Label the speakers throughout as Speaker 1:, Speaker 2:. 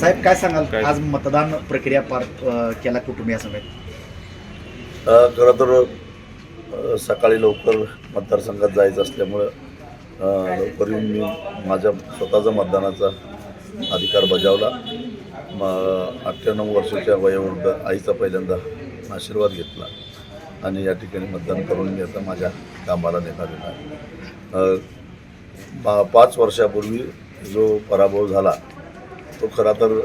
Speaker 1: साहेब काय सांगाल? आज मतदान प्रक्रिया पार अ, केला कुटुंबियासमेत
Speaker 2: अ, खरं तर अ, सकाळी लवकर मतदारसंघात जायचं असल्यामुळं अ, लवकर येऊन मी माझ्या स्वतःचा मतदानाचा अधिकार बजावला. म अठ्ठ्याण्णव वर्षाच्या वयोवृद्ध आईचा पहिल्यांदा आशीर्वाद घेतला आणि या ठिकाणी मतदान करून मी आता माझ्या कामाला निघालेला आहे. अ, पा पाच वर्षापूर्वी जो पराभव झाला तो खरा तर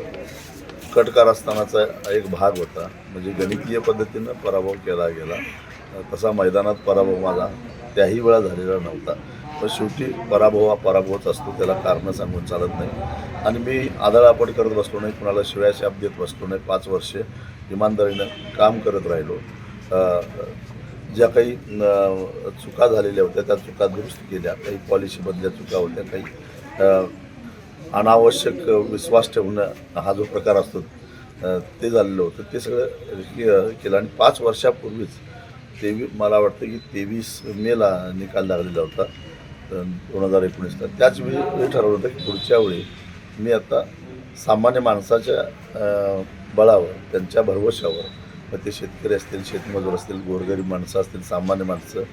Speaker 2: कटकार असतानाचा एक भाग होता. म्हणजे गणितीय पद्धतीनं पराभव केला गेला. तसा मैदानात पराभव माझा त्याही वेळा झालेला नव्हता. पण शेवटी पराभव हा पराभवच असतो त्याला कारणं सांगून चालत नाही. आणि मी आदळापड करत बसलो नाही कुणाला शिव्या शाप देत बसलो नाही. पाच वर्षे इमानदारीनं काम करत राहिलो. ज्या काही चुका झालेल्या होत्या त्या चुका दुरुस्त केल्या. काही पॉलिसीमधल्या चुका होत्या काही अनावश्यक विश्वास ठेवणं हा जो प्रकार असतो ते झालेलं होतं. ते सगळं केलं आणि पाच वर्षापूर्वीच तेवी मला वाटतं की तेवीस मेला निकाल लागलेला होता दोन हजार एकोणीसला. त्याच वेळी हे ठरवलं होतं की पुढच्या वेळी मी आता सामान्य माणसाच्या बळावर त्यांच्या भरवशावर मग ते शेतकरी असतील शेतमजूर असतील गोरगरीब माणसं असतील सामान्य माणसं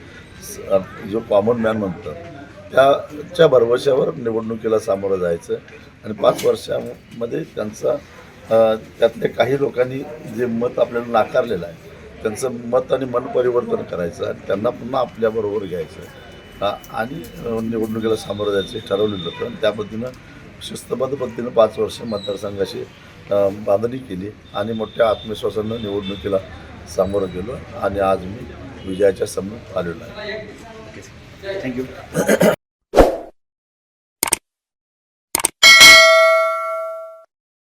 Speaker 2: स- जो कॉमन मॅन म्हणतात त्याच्या भरवशावर निवडणुकीला सामोरं जायचं आणि पाच वर्षामध्ये त्यांचा त्यातल्या काही लोकांनी जे मत आपल्याला नाकारलेलं आहे त्यांचं मत आणि मन परिवर्तन करायचं आणि त्यांना पुन्हा आपल्याबरोबर घ्यायचं. आणि निवडणुकीला सामोरं जायचं हे ठरवलेलं होतं. आणि त्या पद्धतीनं शिस्तबद्ध पद्धतीनं पाच वर्ष मतदारसंघाशी बांधणी केली आणि मोठ्या आत्मविश्वासानं निवडणुकीला सामोरं गेलो. आणि आज मी विजयाच्या समोर आलेलो आहे.
Speaker 1: थँक्यू